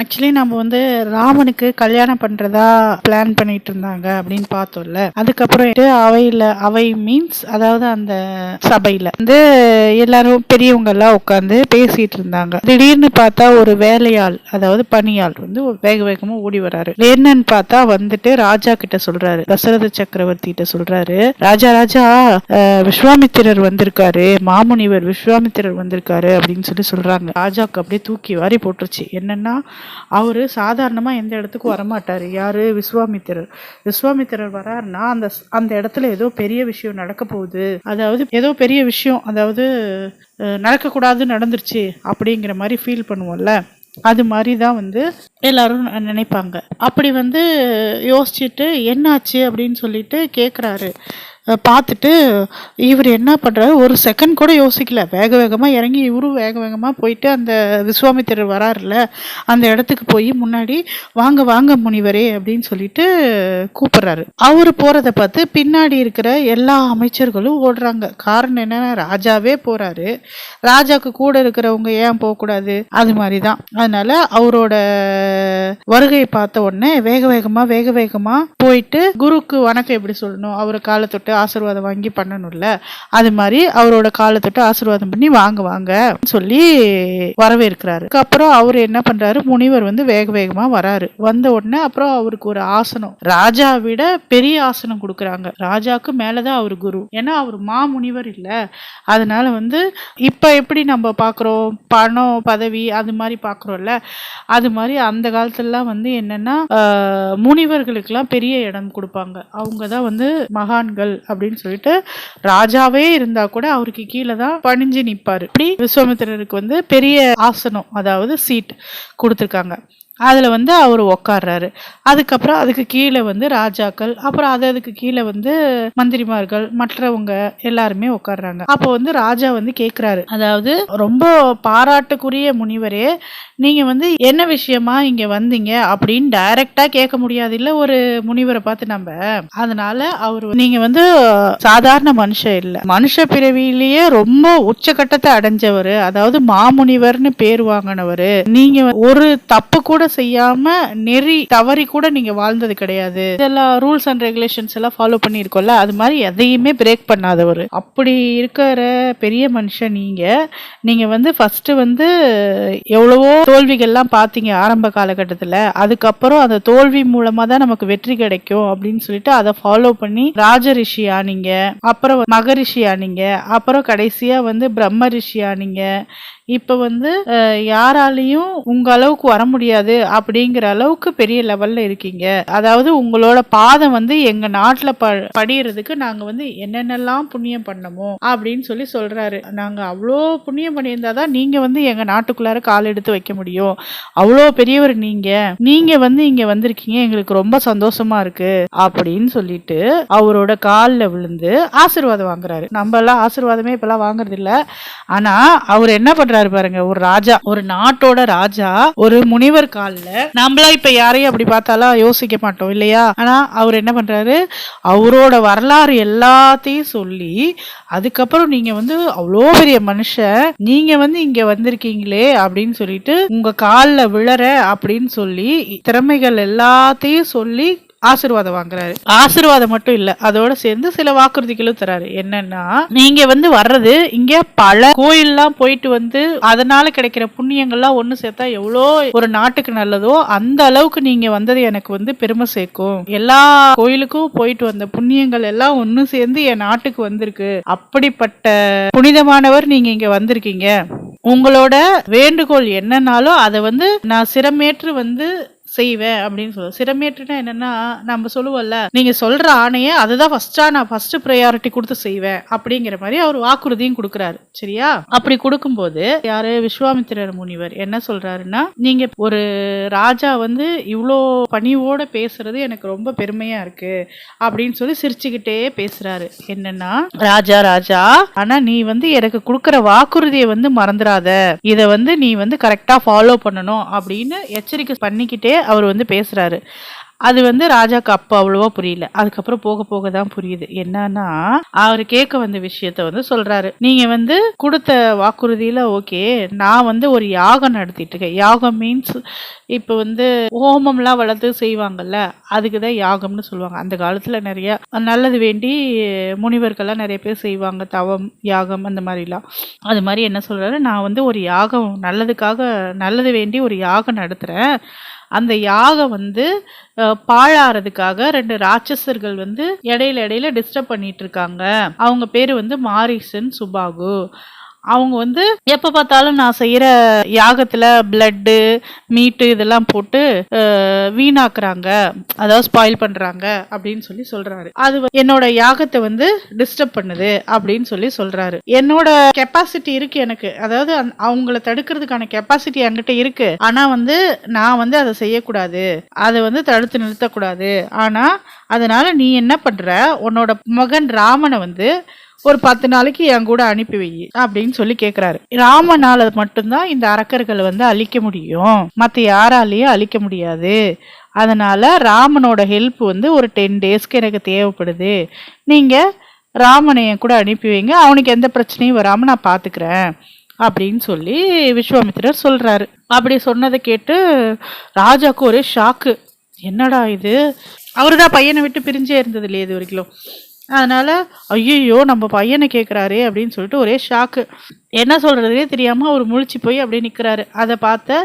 Actually நம்ம வந்து ராமனுக்கு கல்யாணம் பண்றதா பிளான் பண்ணிட்டு இருந்தாங்க அப்படின்னு பார்த்தோம்ல. அதுக்கப்புறம் அவையில அவை மீன்ஸ் அதாவது அந்த சபையில வந்து எல்லாரும் பெரியவங்க எல்லாம் உட்காந்து பேசிட்டு இருந்தாங்க. திடீர்னு பார்த்தா ஒரு வேலையாள் அதாவது பணியாள் வந்து வேக வேகமா ஓடி வராரு. என்னன்னு பார்த்தா வந்துட்டு ராஜா கிட்ட சொல்றாரு. தசரத சக்கரவர்த்தி கிட்ட சொல்றாரு. ராஜா ராஜா விஸ்வாமித்திரர் வந்திருக்காரு. மாமுனிவர் விஸ்வாமித்திரர் வந்திருக்காரு அப்படின்னு சொல்லி சொல்றாங்க. ராஜாக்கு அப்படியே தூக்கி வாரி போட்டுருச்சு. என்னன்னா அவரு சாதாரணமா எந்த இடத்துக்கும் வரமாட்டார். யாரு? விஸ்வாமித்திரர். விஸ்வாமித்திரர் வராருன்னா அந்த அந்த இடத்துல ஏதோ பெரிய விஷயம் நடக்க போகுது. அதாவது ஏதோ பெரிய விஷயம் அதாவது நடக்கக்கூடாது நடந்துருச்சு அப்படிங்கிற மாதிரி ஃபீல் பண்ணுவோம்ல. அது மாதிரி தான் வந்து எல்லாரும் ந- நினைப்பாங்க. அப்படி வந்து யோசிச்சுட்டு என்னாச்சு அப்படின்னு சொல்லிட்டு கேட்குறாரு பார்த்துட்டு இவர் என்ன பண்ணுறாரு ஒரு செகண்ட் கூட யோசிக்கல. வேக வேகமாக இறங்கி இவரும் வேக வேகமாக போயிட்டு அந்த விஸ்வாமித்திரர் வராருல அந்த இடத்துக்கு போய் முன்னாடி வாங்க வாங்க முனிவரே அப்படின்னு சொல்லிட்டு கூப்பிட்றாரு. அவர் போகிறத பார்த்து பின்னாடி இருக்கிற எல்லா அமைச்சர்களும் ஓடுறாங்க. காரணம் என்னன்னா ராஜாவே போகிறாரு ராஜாக்கு கூட இருக்கிறவங்க ஏன் போகக்கூடாது? அது மாதிரி தான் அதனால அவரோட வருகையை பார்த்த உடனே வேக வேகமாக வேக வேகமாக போயிட்டு குருக்கு வணக்கம் எப்படி சொல்லணும்? அவர் காலை தொட்டு ஆசீர்வாதம் வாங்கி பண்ணணும்ல? அது மாதிரி அவரோட காலை தொட்டு ஆசீர்வாதம் பண்ணி வாங்க வாங்க சொல்லி வரவேற்கிறாரு. அப்புறம் அவர் என்ன பண்றாரு? முனிவர் வந்து வேக வேகமா வராரு. வந்த உடனே அப்புறம் அவருக்கு ஒரு ஆசனம். ராஜா விட பெரிய ஆசனம் கொடுக்குறாங்க. ராஜாக்கு மேலதான் அவர் குரு. ஏன்னா அவர் மா முனிவர் இல்லை. அதனால வந்து இப்ப எப்படி நம்ம பார்க்குறோம் பணம் பதவி அது மாதிரி பார்க்குறோம்ல அது மாதிரி அந்த காலத்துலலாம் வந்து என்னன்னா முனிவர்களுக்கெல்லாம் பெரிய இடம் கொடுப்பாங்க. அவங்க தான் வந்து மகான்கள். அப்படின்னு சொல்லிட்டு ராஜாவே இருந்தா கூட அவருக்கு கீழே தான் பணிஞ்சு நிப்பாரு. இப்படி விஸ்வாமித்திரருக்கு வந்து பெரிய ஆசனம் அதாவது சீட் கொடுத்துருக்காங்க. அதில் வந்து அவர் உக்காடுறாரு அதுக்கப்புறம் அதுக்கு கீழே வந்து ராஜாக்கள் அப்புறம் அது அதுக்கு கீழே வந்து மந்திரிமார்கள் மற்றவங்க எல்லாருமே உட்கார்றாங்க அப்போ வந்து ராஜா வந்து கேட்குறாரு அதாவது ரொம்ப பாராட்டுக்குரிய முனிவரே நீங்கள் வந்து என்ன விஷயமா இங்கே வந்தீங்க அப்படின்னு டைரக்டா கேட்க முடியாது இல்லை ஒரு முனிவரை பார்த்து நம்ம. அதனால அவர் நீங்கள் வந்து சாதாரண மனுஷன் இல்லை. மனுஷ பிறவியிலேயே ரொம்ப உச்சகட்டத்தை அடைஞ்சவர் அதாவது மாமுனிவர்னு பேர் வாங்கினவர். நீங்கள் ஒரு தப்பு கூட செய்யாம நெறி தவறி கூட நீங்க வாழ்ந்தது கிடையாது. இதெல்லாம் ரூல்ஸ் அண்ட் ரெகுலேஷன்ஸ் எல்லாம் ஃபாலோ பண்ணியிருக்கோம்ல அது மாதிரி எதையுமே பிரேக் பண்ணாதவர். அப்படி இருக்கிற பெரிய மனுஷன் நீங்க. நீங்க வந்து ஃபர்ஸ்ட் வந்து எவ்வளவோ தோல்விகள்லாம் பார்த்தீங்க ஆரம்ப காலகட்டத்தில். அதுக்கப்புறம் அந்த தோல்வி மூலமா தான் நமக்கு வெற்றி கிடைக்கும் அப்படின்னு சொல்லிட்டு அதை ஃபாலோ பண்ணி ராஜ ரிஷி ஆனீங்க அப்புறம் மகரிஷி ஆனீங்க அப்புறம் கடைசியா வந்து பிரம்ம ரிஷி ஆனீங்க இப்போ வந்து யாராலையும் உங்க அளவுக்கு வர முடியாது அப்படிங்கிற அளவுக்கு பெரிய லெவல்ல இருக்கீங்க. அதாவது உங்களோட பாதம் வந்து எங்க நாட்டுல ப படியறதுக்கு நாங்க வந்து என்னென்னலாம் புண்ணியம் பண்ணமோ அப்படின்னு சொல்லி சொல்றாரு. நாங்க அவ்வளோ புண்ணியம் பண்ணியிருந்தா தான் நீங்க வந்து எங்க நாட்டுக்குள்ளார கால் எடுத்து வைக்க முடியும். அவ்வளோ பெரியவர் நீங்க. நீங்க வந்து இங்க வந்திருக்கீங்க எங்களுக்கு ரொம்ப சந்தோஷமா இருக்கு அப்படின்னு சொல்லிட்டு அவரோட காலில் விழுந்து ஆசீர்வாதம் வாங்குறாரு. நம்ம எல்லாம் ஆசீர்வாதமே இப்பெல்லாம் வாங்குறது ஆனால் ஆனா அவர் என்ன பண்றாரு பாருங்க ஒரு ராஜா ஒரு நாட்டோட ராஜா ஒரு முனிவர் காலில் நம்மளா இப்ப யாரையும் அப்படி பார்த்தாலும் யோசிக்க மாட்டோம் இல்லையா? ஆனா அவர் என்ன பண்றாரு? அவரோட வரலாறு எல்லாத்தையும் சொல்லி அதுக்கப்புறம் நீங்க வந்து அவ்வளோ பெரிய மனுஷன் நீங்க வந்து இங்க வந்திருக்கீங்களே அப்படின்னு சொல்லிட்டு உங்க காலில் விழற அப்படின்னு சொல்லி திறமைகள் எல்லாத்தையும் சொல்லி ஆசீர்வாதம் வாங்குறாரு. ஆசிர்வாதம் மட்டும் இல்ல அதோட சேர்ந்து சில வாக்குறுதிகளும் தராரு. என்னன்னா நீங்க வந்து வர்றது இங்க பல கோயில்லாம் போயிட்டு வந்து அதனால கிடைக்கிற புண்ணியங்கள்லாம் ஒண்ணு சேர்த்தா எவ்வளோ ஒரு நாட்டுக்கு நல்லதோ அந்த அளவுக்கு நீங்க வந்தது எனக்கு வந்து பெருமை சேர்க்கும். எல்லா கோயிலுக்கும் போயிட்டு வந்த புண்ணியங்கள் எல்லாம் ஒண்ணு சேர்ந்து என் நாட்டுக்கு வந்திருக்கு. அப்படிப்பட்ட புனிதமானவர் நீங்க இங்க வந்திருக்கீங்க. உங்களோட வேண்டுகோள் என்னன்னாலும் அதை வந்து நான் சிரமேற்று வந்து செய்வேன் அப்படின்னு சொல்லுவோம். சிரமேற்றுனா என்னன்னா நம்ம சொல்லுவோம்ல நீங்க சொல்ற ஆணையை அதுதான் ஃபர்ஸ்டா நான் ஃபர்ஸ்ட் ப்ரையாரிட்டி கொடுத்து செய்வேன் அப்படிங்கிற மாதிரி அவர் வாக்குறுதியும் கொடுக்குறாரு. சரியா? அப்படி கொடுக்கும்போது யாரு? விஸ்வாமித்திரர் முனிவர் என்ன சொல்றாருன்னா நீங்க ஒரு ராஜா வந்து இவ்வளோ பணிவோட பேசுறது எனக்கு ரொம்ப பெருமையா இருக்கு அப்படின்னு சொல்லி சிரிச்சுக்கிட்டே பேசுறாரு. என்னன்னா ராஜா ராஜா ஆனா நீ வந்து எனக்கு கொடுக்குற வாக்குறுதியை வந்து மறந்துடாத இதை வந்து நீ வந்து கரெக்டா ஃபாலோ பண்ணணும் அப்படின்னு எச்சரிக்கை பண்ணிக்கிட்டே அவர் வந்து பேசுறாரு. அது வந்து ராஜாக்கு அப்போ அவ்வளவா புரியல. அதுக்கப்புறம் போக போக தான் புரியுது. என்னன்னா அவர் கேட்க வந்த விஷயத்த வந்து சொல்றாரு. நீங்க வந்து கொடுத்த வாக்குறுதியில ஓகே நான் வந்து ஒரு யாகம் நடத்திட்டு இருக்கேன். யாகம் மீன்ஸ் இப்போ வந்து ஹோமம்லாம் வளர்த்து செய்வாங்கல்ல அதுக்கு தான் யாகம்னு சொல்லுவாங்க. அந்த காலத்தில் நிறைய நல்லது வேண்டி முனிவர்கள்லாம் நிறைய பேர் செய்வாங்க. தவம் யாகம் அந்த மாதிரிலாம். அது மாதிரி என்ன சொல்கிறாரு நான் வந்து ஒரு யாகம் நல்லதுக்காக நல்லது வேண்டி ஒரு யாகம் நடத்துகிறேன் அந்த யாகம் வந்து பாழாறதுக்காக ரெண்டு ராட்சசர்கள் வந்து இடையில இடையில டிஸ்டர்ப் பண்ணிட்டு இருக்காங்க. அவங்க பேர் வந்து மாரிசன் சுபாகு. அவங்க வந்து எப்போ பார்த்தாலும் நான் செய்கிற யாகத்தில் பிளட்டு மீட்டு இதெல்லாம் போட்டு வீணாக்குறாங்க. அதாவது ஸ்பாயில் பண்ணுறாங்க அப்படின்னு சொல்லி சொல்கிறாரு அது என்னோட யாகத்தை வந்து டிஸ்டர்ப் பண்ணுது அப்படின்னு சொல்லி சொல்கிறாரு என்னோட கெப்பாசிட்டி இருக்கு எனக்கு. அதாவது அவங்கள தடுக்கிறதுக்கான கெப்பாசிட்டி என்கிட்ட இருக்கு. ஆனால் வந்து நான் வந்து அதை செய்யக்கூடாது. அதை வந்து தடுத்து நிறுத்தக்கூடாது. ஆனால் அதனால நீ என்ன பண்ற? உன்னோட மகன் ராமனை வந்து ஒரு பத்து நாளைக்கு என் கூட அனுப்பி வை அப்படின்னு சொல்லி கேட்குறாரு ராமனால மட்டும்தான் இந்த அரக்கர்களை வந்து அழிக்க முடியும். மற்ற யாராலையும் அழிக்க முடியாது. அதனால ராமனோட ஹெல்ப் வந்து ஒரு டென் டேஸ்க்கு எனக்கு தேவைப்படுது. நீங்கள் ராமனை என் கூட அனுப்பி வைங்க. அவனுக்கு எந்த பிரச்சனையும் வராமல் நான் பார்த்துக்கிறேன் அப்படின்னு சொல்லி விஸ்வாமித்திரர் சொல்கிறாரு அப்படி சொன்னதை கேட்டு ராஜாவுக்கு ஒரே ஷாக்கு என்னடா இது? அவர் தான் பையனை விட்டு பிரிஞ்சே இருந்தது இல்லையா இது வரைக்கும். அதனால் ஐயையோ நம்ம பையனை கேட்குறாரு அப்படின்னு சொல்லிட்டு ஒரே ஷாக்கு என்ன சொல்கிறதே தெரியாமல் அவர் முழிச்சு போய் அப்படியே நிற்கிறாரு அதை பார்த்த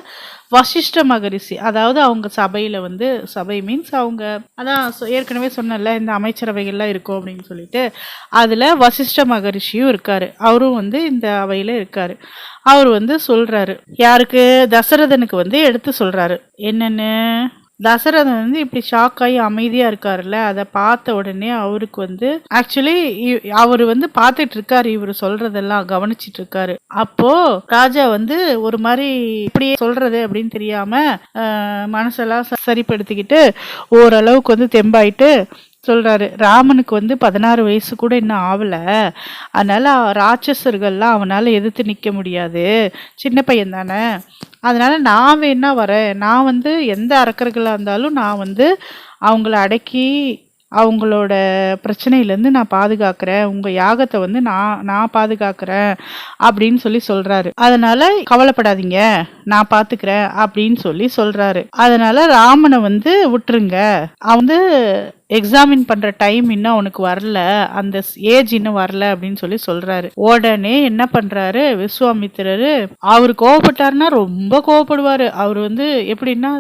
வசிஷ்ட மகரிஷி அதாவது அவங்க சபையில் வந்து சபை மீன்ஸ் அவங்க அதான் ஏற்கனவே சொன்னல இந்த அமைச்சரவைகள்லாம் இருக்கும் அப்படின்னு சொல்லிட்டு அதில் வசிஷ்ட மகரிஷியும் இருக்கார். அவரும் வந்து இந்த அவையில் இருக்கார். அவர் வந்து சொல்கிறாரு யாருக்கு? தசரதனுக்கு வந்து எடுத்து சொல்கிறாரு என்னென்னு? தசரதன் வந்து இப்படி ஷாக் ஆகி அமைதியாக இருக்காருல்ல? அதை பார்த்த உடனே அவருக்கு வந்து ஆக்சுவலி அவர் வந்து பார்த்துட்டு இருக்காரு இவர் சொல்றதெல்லாம் கவனிச்சிட்டு இருக்காரு. அப்போ ராஜா வந்து ஒரு மாதிரி இப்படியே சொல்றது அப்படின்னு தெரியாம மனசெல்லாம் சரிப்படுத்திக்கிட்டு ஓரளவுக்கு வந்து தெம்பாயிட்டு சொல்றாரு. ராமனுக்கு வந்து பதினாறு வயசு கூட இன்னும் ஆகல அதனால ராட்சசர்கள்லாம் அவனால எதிர்த்து நிற்க முடியாது. சின்ன பையன் தானே அதனால் நான் வேணா வரேன். நான் வந்து எந்த அரக்கர்களாக இருந்தாலும் நான் வந்து அவங்கள அடக்கி அவங்களோட பிரச்சனையிலேருந்து நான் பாதுகாக்கிறேன். உங்கள் யாகத்தை வந்து நான் நான் பாதுகாக்கிறேன் அப்படின்னு சொல்லி சொல்கிறாரு அதனால் கவலைப்படாதீங்க. நான் பார்த்துக்கிறேன் அப்படின்னு சொல்லி சொல்கிறாரு அதனால் ராமனை வந்து விட்டுருங்க. அவன் வந்து எக்ஸாமின் பண்ற டைம் இன்னும் அவனுக்கு வரல. அந்த ஏஜ் இன்னும் வரல அப்படின்னு சொல்லி சொல்றாரு. உடனே என்ன பண்றாரு? விஸ்வாமித்திரரு அவர் கோவப்பட்டாருன்னா ரொம்ப கோவப்படுவாரு. அவர் வந்து எப்படின்னா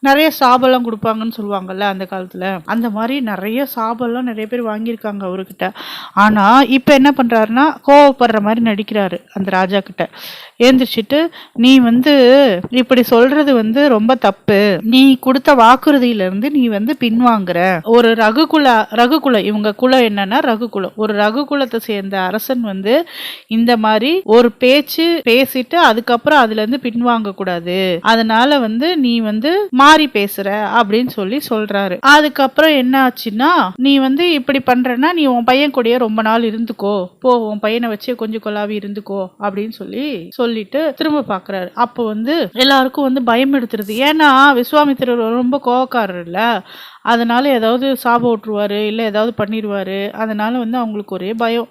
நிறைய சாபெல்லாம் கொடுப்பாங்கன்னு சொல்லுவாங்கல்ல அந்த காலத்துல. அந்த மாதிரி நிறைய சாபெல்லாம் நிறைய பேர் வாங்கியிருக்காங்க அவர்கிட்ட. ஆனா இப்ப என்ன பண்றாருன்னா கோவப்படுற மாதிரி நடிக்கிறாரு அந்த ராஜா கிட்ட. ஏந்திரிச்சிட்டு நீ வந்து இப்படி சொல்றது வந்து ரொம்ப தப்பு. நீ கொடுத்த வாக்குறுதியில இருந்து நீ வந்து பின்வாங்குற. ஒரு ரகுகுல ரகுகுல இவங்க குலம் என்னன்னா ரகுகுலம். ஒரு ரகுகுலத்தை சேர்ந்த அரசன் வந்து இந்த மாதிரி ஒரு பேச்சு பேசிட்டு அதுக்கப்புறம் அதுல இருந்து பின்வாங்க கூடாது அதனால வந்து நீ வந்து மாறி பேசுற அப்படின்னு சொல்லி சொல்றாரு. அதுக்கப்புறம் என்ன ஆச்சுன்னா நீ வந்து இப்படி பண்றனா நீ உன் பையன் கூடயே ரொம்ப நாள் இருந்துக்கோ. போ உன் பையனை வச்சு கொஞ்சம் கொலாவி இருந்துக்கோ அப்படின்னு சொல்லி சொல்லிட்டு திரும்ப பாக்குறாரு அப்போ வந்து எல்லாருக்கும் வந்து பயம் எடுத்துருது. ஏன்னா விஸ்வாமித்திரர் ரொம்ப கோவக்காரர் இல்ல. அதனால ஏதாவது சாபம் விட்டுருவாரு இல்லை ஏதாவது பண்ணிடுவாரு அதனால வந்து அவங்களுக்கு ஒரே பயம்.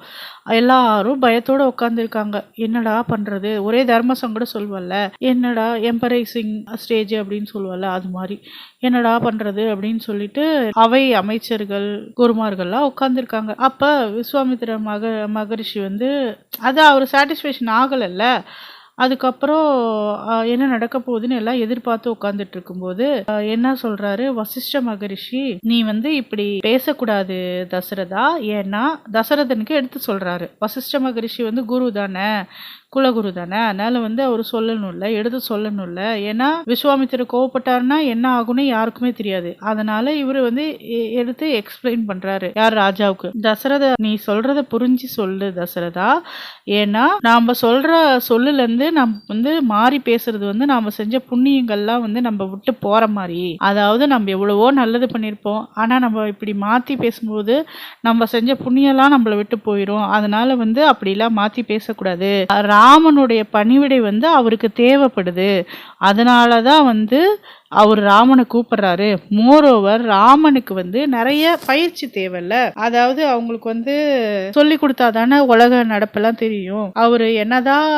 எல்லாரும் பயத்தோட உட்காந்துருக்காங்க என்னடா பண்றது? ஒரே தர்மசம் கூட சொல்வல்ல. என்னடா எம்பரைசிங் ஸ்டேஜ் அப்படின்னு சொல்லுவல்ல அது மாதிரி. என்னடா பண்றது அப்படின்னு சொல்லிட்டு அவை அமைச்சர்கள் குருமார்கள்லாம் உட்காந்துருக்காங்க அப்போ விஸ்வாமித்திர மக மகரிஷி வந்து அது அவர் சாட்டிஸ்ஃபேக்ஷன் ஆகலைல்ல. அதுக்கப்புறம் என்ன நடக்க போகுதுன்னு எல்லாம் எதிர்பார்த்து உட்காந்துட்டு இருக்கும்போது என்ன சொல்றாரு? வசிஷ்ட மகரிஷி நீ வந்து இப்படி பேசக்கூடாது தசரதா? ஏன்னா தசரதனுக்கு எடுத்து சொல்றாரு. வசிஷ்ட மகரிஷி வந்து குரு தானே குலகுரு தானே. அதனால வந்து அவர் சொல்லணும்ல எடுத்து சொல்லணும்ல. ஏன்னா விஸ்வாமித்திர கோவப்பட்டாருன்னா என்ன ஆகும்னு யாருக்குமே தெரியாது. அதனால இவர் வந்து எடுத்து எக்ஸ்பிளைன் பண்றாரு. யார் ராஜாவுக்கு? தசரத நீ சொல்றத புரிஞ்சு சொல்லு தசரதா. ஏன்னா நாம சொல்ற சொல்லுல இருந்து நம்ம வந்து மாறி பேசுறது வந்து நாம செஞ்ச புண்ணியங்கள்லாம் வந்து நம்ம விட்டு போற மாதிரி. அதாவது நம்ம எவ்வளவோ நல்லது பண்ணியிருப்போம் ஆனா நம்ம இப்படி மாத்தி பேசும்போது நம்ம செஞ்ச புண்ணியெல்லாம் நம்மளை விட்டு போயிடும் அதனால வந்து அப்படிலாம் மாத்தி பேசக்கூடாது. ராமனுடைய பணிவிடை வந்து அவருக்கு தேவைப்படுது. அதனால தான் வந்து அவர் ராமனை கூப்பிடுறாரு. மோரோவர் ராமனுக்கு வந்து நிறைய பயிற்சி தேவையில்ல. அதாவது அவங்களுக்கு வந்து சொல்லி கொடுத்தாதானே உலக நடப்பெல்லாம் தெரியும். அவரு என்னதான்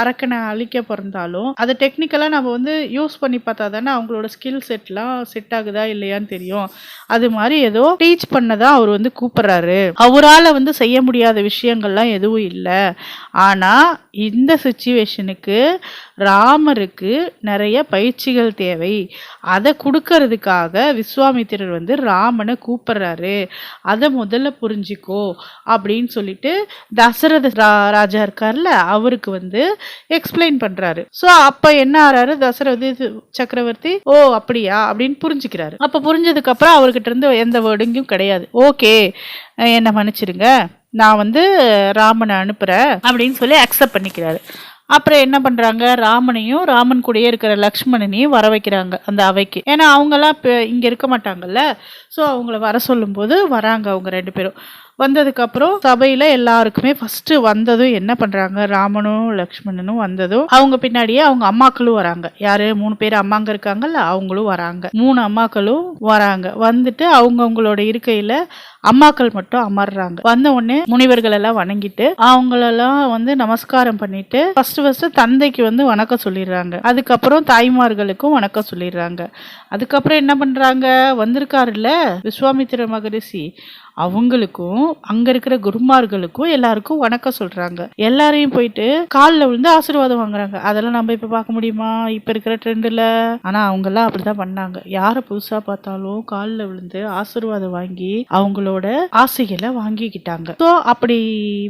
அரக்கனை அழிக்க பிறந்தாலும் அதை டெக்னிக்கலாக நம்ம வந்து யூஸ் பண்ணி பார்த்தா தானே அவங்களோட ஸ்கில் செட்லாம் செட் ஆகுதா இல்லையான்னு தெரியும். அது மாதிரி ஏதோ டீச் பண்ணதான் அவர் வந்து கூப்பிடுறாரு. அவரால் வந்து செய்ய முடியாத விஷயங்கள்லாம் எதுவும் இல்லை. ஆனால் இந்த சுச்சுவேஷனுக்கு ராமருக்கு நிறைய பயிற்சிகள் தேவை. அதை கொடுக்கறதுக்காக விஸ்வாமித்திரர் வந்து ராமனை கூப்பிடுறாரு. அதை முதல்ல புரிஞ்சிக்கோ அப்படின்னு சொல்லிட்டு தசரத ரா- ராஜா இருக்கார்ல அவருக்கு வந்து எக்ஸ்பிளைன் பண்றாரு. ஸோ அப்ப என்ன ஆறாரு? தசரத சக்கரவர்த்தி ஓ அப்படியா? அப்படின்னு புரிஞ்சுக்கிறாரு. அப்ப புரிஞ்சதுக்கு அப்புறம் அவர்கிட்ட இருந்து எந்த வேர்டுங்கும் கிடையாது. ஓகே என்னை மன்னிச்சிடுங்க நான் வந்து ராமனை அனுப்புறேன். அப்படின்னு சொல்லி அக்செப்ட் பண்ணிக்கிறாரு. அப்புறம் என்ன பண்ணுறாங்க ராமனையும் ராமன் கூடயே இருக்கிற லக்ஷ்மணனையும் வர வைக்கிறாங்க அந்த அவைக்கு. ஏன்னா அவங்கெல்லாம் இப்போ இங்கே இருக்க மாட்டாங்கல்ல. ஸோ அவங்கள வர சொல்லும்போது வராங்க அவங்க ரெண்டு பேரும். வந்ததுக்கப்புறம் சபையில் எல்லாருக்குமே ஃபஸ்ட்டு வந்ததும் என்ன பண்ணுறாங்க ராமனும் லக்ஷ்மணனும் வந்ததும் அவங்க பின்னாடியே அவங்க அம்மாக்களும் வராங்க. யாரு? மூணு பேர் அம்மாங்க இருக்காங்கல்ல அவங்களும் வராங்க. மூணு அம்மாக்களும் வராங்க. வந்துட்டு அவங்கவுங்களோட இருக்கையில் அம்மாக்கள் மட்டும் அமர்றாங்க. வந்த உடனே முனிவர்கள் எல்லாம் வணங்கிட்டு அவங்களெல்லாம் வந்து நமஸ்காரம் பண்ணிட்டு ஃபர்ஸ்ட் ஃபர்ஸ்ட் தந்தைக்கு வந்து வணக்கம் சொல்லிடுறாங்க. அதுக்கப்புறம் தாய்மார்களுக்கும் வணக்கம் சொல்லிடுறாங்க. அதுக்கப்புறம் என்ன பண்றாங்க? வந்திருக்காருல்ல விஸ்வாமித்திர மகரிஷி. அவங்களுக்கும் அங்க இருக்கிற குருமார்களுக்கும் எல்லாருக்கும் வணக்கம் சொல்றாங்க. எல்லாரையும் போயிட்டு காலில் விழுந்து ஆசீர்வாதம் வாங்குறாங்க. அதெல்லாம் நம்ம இப்ப பார்க்க முடியுமா? இப்ப இருக்கிற ட்ரெண்ட்ல ஆனா அவங்க எல்லாம் அப்படிதான் பண்ணாங்க. யாரை புதுசா பார்த்தாலும் காலில் விழுந்து ஆசீர்வாதம் வாங்கி அவங்களோட ஆசைகளை வாங்கிக்கிட்டாங்க. ஸோ அப்படி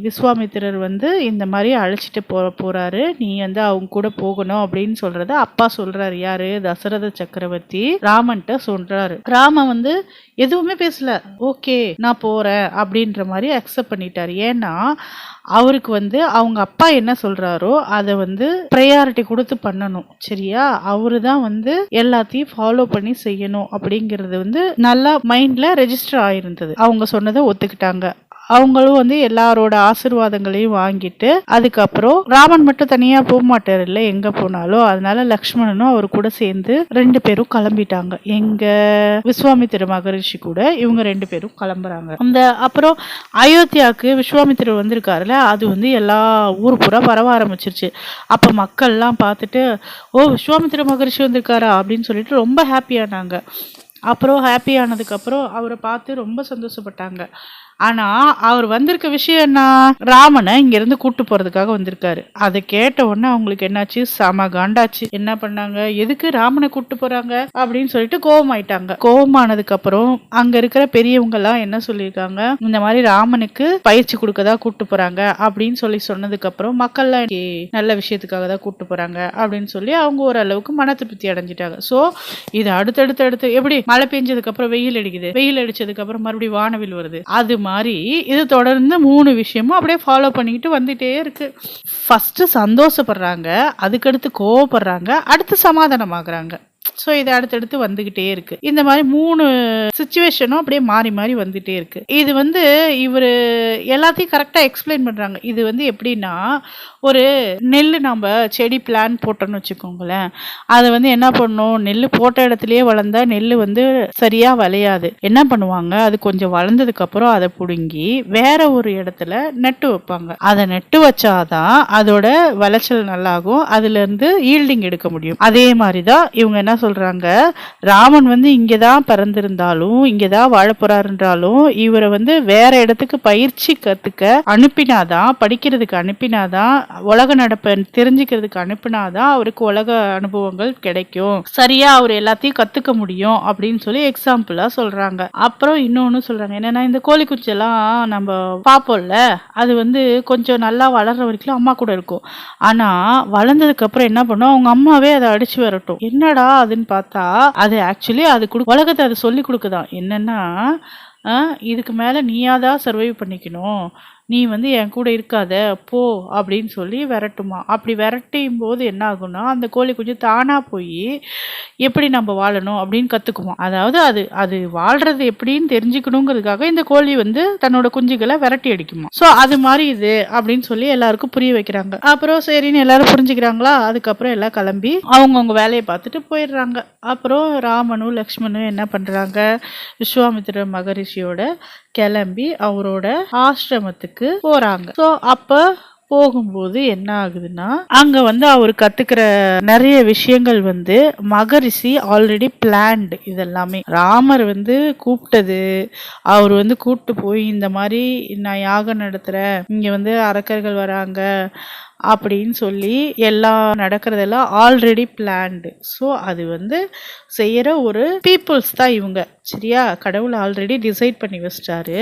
விஸ்வாமித்திரர் வந்து இந்த மாதிரி அழைச்சிட்டு போற போறாரு. நீ வந்து அவங்க கூட போகணும் அப்படின்னு சொல்றத அப்பா சொல்றாரு. யாரு? தசரத சக்கரவர்த்தி ராமன்ட்ட சொல்றாரு. ராம வந்து எதுவுமே பேசல. ஓகே நான் போகிறேன் அப்படின்ற மாதிரி அக்செப்ட் பண்ணிட்டார். ஏன்னா அவருக்கு வந்து அவங்க அப்பா என்ன சொல்கிறாரோ அதை வந்து ப்ரையாரிட்டி கொடுத்து பண்ணணும் சரியா? அவரு தான் வந்து எல்லாத்தையும் ஃபாலோ பண்ணி செய்யணும் அப்படிங்கிறது வந்து நல்லா மைண்டில் ரெஜிஸ்டர் ஆயிருந்தது. அவங்க சொன்னதை ஒத்துக்கிட்டாங்க. அவங்களும் வந்து எல்லாரோட ஆசிர்வாதங்களையும் வாங்கிட்டு அதுக்கப்புறம் ராமன் மட்டும் தனியா போக மாட்டார் இல்லை எங்க போனாலும். அதனால லக்ஷ்மணனும் அவர் கூட சேர்ந்து ரெண்டு பேரும் கிளம்பிட்டாங்க. எங்க விஸ்வாமித்திர மகரிஷி கூட இவங்க ரெண்டு பேரும் கிளம்புறாங்க. அந்த அப்புறம் அயோத்தியாவுக்கு விஸ்வாமித்திரர் வந்திருக்காருல அது வந்து எல்லா ஊர் பூரா பரவ ஆரம்பிச்சிருச்சு. அப்ப மக்கள்லாம் பார்த்துட்டு ஓ விஸ்வாமித்திர மகரிஷி வந்திருக்காரா? அப்படின்னு சொல்லிட்டு ரொம்ப ஹாப்பியானாங்க அப்புறம் ஹாப்பி ஆனதுக்கப்புறம் அவரை பார்த்து ரொம்ப சந்தோஷப்பட்டாங்க. ஆனா அவர் வந்திருக்க விஷயம் என்ன? ராமனை இங்க இருந்து கூட்டு போறதுக்காக வந்திருக்காரு. அதை கேட்ட உடனே அவங்களுக்கு என்னாச்சு? சம காண்டாச்சு. என்ன பண்ணாங்க? எதுக்கு ராமனை கூட்டு போறாங்க? அப்படின்னு சொல்லிட்டு கோவமாயிட்டாங்க. கோவமானதுக்கு அப்புறம் அங்க இருக்கிற பெரியவங்க எல்லாம் என்ன சொல்லியிருக்காங்க? இந்த மாதிரி ராமனுக்கு பயிற்சி கொடுக்கதா கூட்டு போறாங்க அப்படின்னு சொல்லி சொன்னதுக்கு அப்புறம் மக்கள்லாம் நல்ல விஷயத்துக்காக தான் கூட்டு போறாங்க அப்படின்னு சொல்லி அவங்க ஓரளவுக்கு மன திருப்தி அடைஞ்சிட்டாங்க. சோ இது அடுத்தடுத்து அடுத்து எப்படி? மழை பெஞ்சதுக்கு அப்புறம் வெயில் அடிக்குது. வெயில் அடிச்சதுக்கு அப்புறம் மறுபடியும் வானவில் வருது. அது மாதிரி இது தொடர்ந்து மூணு விஷயமும் அப்படியே ஃபாலோ பண்ணிக்கிட்டு வந்துகிட்டே இருக்கு. ஃபஸ்ட்டு சந்தோஷப்படுறாங்க அதுக்கடுத்து கோவப்படுறாங்க அடுத்து சமாதானமாகறாங்க. ஸோ இது அடுத்தடுத்து வந்துகிட்டே இருக்கு. இந்த மாதிரி மூணு சுச்சுவேஷனும் அப்படியே மாறி மாறி வந்துகிட்டே இருக்கு. இது வந்து இவர் எல்லாத்தையும் கரெக்டாக எக்ஸ்பிளைன் பண்ணுறாங்க இது வந்து எப்படின்னா ஒரு நெல் நம்ம செடி பிளான் போட்டோம்னு வச்சுக்கோங்களேன். அதை வந்து என்ன பண்ணும் நெல் போட்ட இடத்துலயே வளர்ந்தா நெல் வந்து சரியாக விளையாது. என்ன பண்ணுவாங்க? அது கொஞ்சம் வளர்ந்ததுக்கு அப்புறம் அதை பிடுங்கி வேற ஒரு இடத்துல நட்டு வைப்பாங்க. அதை நட்டு வச்சாதான் அதோட விளைச்சல் நல்லாகும். அதுல இருந்து ஈல்டிங் எடுக்க முடியும். அதே மாதிரி தான் இவங்க என்ன சொல்றாங்க? ராமன் வந்து இங்கதான் பிறந்திருந்தாலும் இங்கதான் தான் போறாருன்றாலும் இவரை வந்து வேற இடத்துக்கு பயிற்சி கத்துக்க அனுப்பினாதான் படிக்கிறதுக்கு அனுப்பினாதான் உலக நடப்பை தெரிஞ்சுக்கிறதுக்கு அனுப்பினாதான் அவருக்கு உலக அனுபவங்கள் கிடைக்கும். சரியா அவர் எல்லாத்தையும் கத்துக்க முடியும் அப்படின்னு சொல்லி எக்ஸாம்பிளாக சொல்றாங்க. அப்புறம் இன்னொன்னு சொல்றாங்க. என்னன்னா இந்த கோழி குஞ்செல்லாம் நம்ம பார்ப்போம்ல அது வந்து கொஞ்சம் நல்லா வளர்ற வரைக்கும் அம்மா கூட இருக்கும். ஆனா வளர்ந்ததுக்கு அப்புறம் என்ன பண்ணும்? அவங்க அம்மாவே அதை அடிச்சு வரட்டும். என்னடா ஆகுதுன்னு பார்த்தா அது ஆக்சுவலி அது கொடு உலகத்தை அது சொல்லி கொடுக்குதான். என்னன்னா ஆஹ் இதுக்கு மேல நீயாதான் சர்வைவ் பண்ணிக்கணும். நீ வந்து என் கூட இருக்காத போ அப்படின்னு சொல்லி விரட்டுமா. அப்படி விரட்டும் போது என்ன ஆகும்னா அந்த கோழி குஞ்சு தானாக போய் எப்படி நம்ம வாழணும் அப்படின்னு கற்றுக்குமா அதாவது அது அது வாழ்கிறது எப்படின்னு தெரிஞ்சுக்கணுங்கிறதுக்காக இந்த கோழி வந்து தன்னோட குஞ்சுகளை விரட்டி அடிக்குமா. ஸோ அது மாதிரி இது அப்படின்னு சொல்லி எல்லாருக்கும் புரிய வைக்கிறாங்க. அப்புறம் சரின்னு எல்லாரும் புரிஞ்சுக்கிறாங்களா? அதுக்கப்புறம் எல்லாம் கிளம்பி அவங்கவுங்க வேலையை பார்த்துட்டு போயிடுறாங்க. அப்புறம் ராமனும் லக்ஷ்மணும் என்ன பண்ணுறாங்க விஸ்வாமித்திர மகரிஷியோட கிளம்பி அவரோட ஆசிரமத்துக்கு போகிறாங்க ஸோ அப்போ போகும்போது என்ன ஆகுதுன்னா அங்க வந்து அவர் கத்துக்கிற நிறைய விஷயங்கள் வந்து மகரிஷி ஆல்ரெடி பிளான்டு இதெல்லாமே. ராமர் வந்து கூப்பிட்டது. அவர் வந்து கூப்பிட்டு போய் இந்த மாதிரி நான் யாகம் நடத்துறேன் இங்க வந்து அரக்கர்கள் வராங்க அப்படின்னு சொல்லி எல்லாம் நடக்கிறதெல்லாம் ஆல்ரெடி பிளான்டு ஸோ அது வந்து செய்கிற ஒரு பீப்புள்ஸ் தான் இவங்க. சரியா? கடவுள் ஆல்ரெடி டிசைட் பண்ணி வச்சிட்டாரு.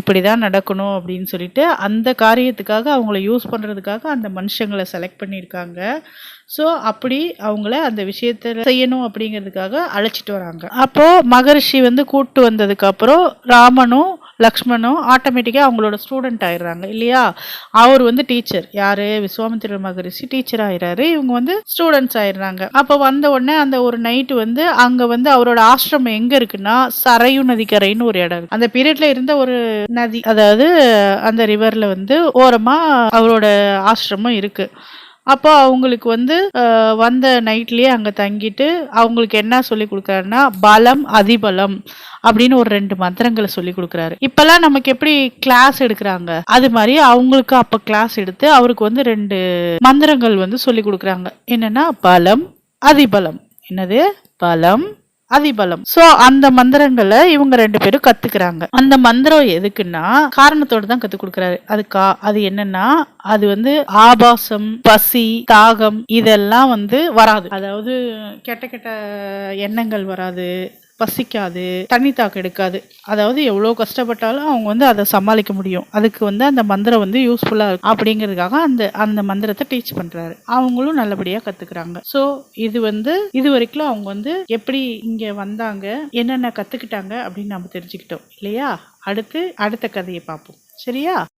இப்படி தான் நடக்கணும் அப்படின்னு சொல்லிட்டு அந்த காரியத்துக்காக அவங்கள யூஸ் பண்ணுறதுக்காக அந்த மனுஷங்களை செலக்ட் பண்ணியிருக்காங்க. ஸோ அப்படி அவங்கள அந்த விஷயத்த செய்யணும் அப்படிங்கிறதுக்காக அழைச்சிட்டு வராங்க. அப்போது மகரிஷி வந்து கூட்டு வந்ததுக்கப்புறம் ராமனும் லக்ஷ்மணும் ஆட்டோமேட்டிக்காக அவங்களோட ஸ்டூடெண்ட் ஆயிடுறாங்க இல்லையா? அவர் வந்து டீச்சர் யார்? விஸ்வாமித்திர மகரிஷி டீச்சர் ஆயிடுறாரு இவங்க வந்து ஸ்டூடெண்ட்ஸ் ஆயிடுறாங்க. அப்போ வந்த உடனே அந்த ஒரு நைட்டு வந்து அங்கே வந்து அவரோட ஆசிரமம் எங்கே இருக்குன்னா சரையு நதிக்கரைன்னு ஒரு இடம் அந்த பீரியட்ல இருந்த ஒரு நதி அதாவது அந்த ரிவர்ல வந்து ஓரமா அவரோட ஆசிரமம் இருக்கு. அப்போ அவங்களுக்கு வந்து வந்த நைட்லயே அங்கே தங்கிட்டு அவங்களுக்கு என்ன சொல்லி கொடுக்குறாருன்னா பலம் அதிபலம் அப்படின்னு ஒரு ரெண்டு மந்திரங்களை சொல்லி கொடுக்குறாரு. இப்பெல்லாம் நமக்கு எப்படி கிளாஸ் எடுக்கிறாங்க? அது மாதிரி அவங்களுக்கு அப்போ கிளாஸ் எடுத்து அவருக்கு வந்து ரெண்டு மந்திரங்கள் வந்து சொல்லி கொடுக்குறாங்க. என்னன்னா பலம் அதிபலம் என்னது? பலம் அதிபலம். சோ அந்த மந்திரங்களை இவங்க ரெண்டு பேரும் கத்துக்கிறாங்க. அந்த மந்திரம் எதுக்குன்னா காரணத்தோட தான் கத்து கொடுக்குறாரு. அது கா அது என்னன்னா அது வந்து ஆபாசம் பசி தாகம் இதெல்லாம் வந்து வராது. அதாவது கெட்ட கெட்ட எண்ணங்கள் வராது. பசிக்காது தண்ணி தாக்கம் எடுக்காது. அதாவது எவ்வளோ கஷ்டப்பட்டாலும் அவங்க வந்து அதை சமாளிக்க முடியும். அதுக்கு வந்து அந்த மந்திரம் வந்து யூஸ்ஃபுல்லாக இருக்கும். அப்படிங்கிறதுக்காக அந்த அந்த மந்திரத்தை டீச் பண்ணுறாரு அவங்களும் நல்லபடியாக கற்றுக்குறாங்க ஸோ இது வந்து இது வரைக்கும் அவங்க வந்து எப்படி இங்கே வந்தாங்க என்னென்ன கற்றுக்கிட்டாங்க அப்படின்னு நம்ம தெரிஞ்சுக்கிட்டோம். இல்லையா? அடுத்து அடுத்த கதையை பார்ப்போம். சரியா?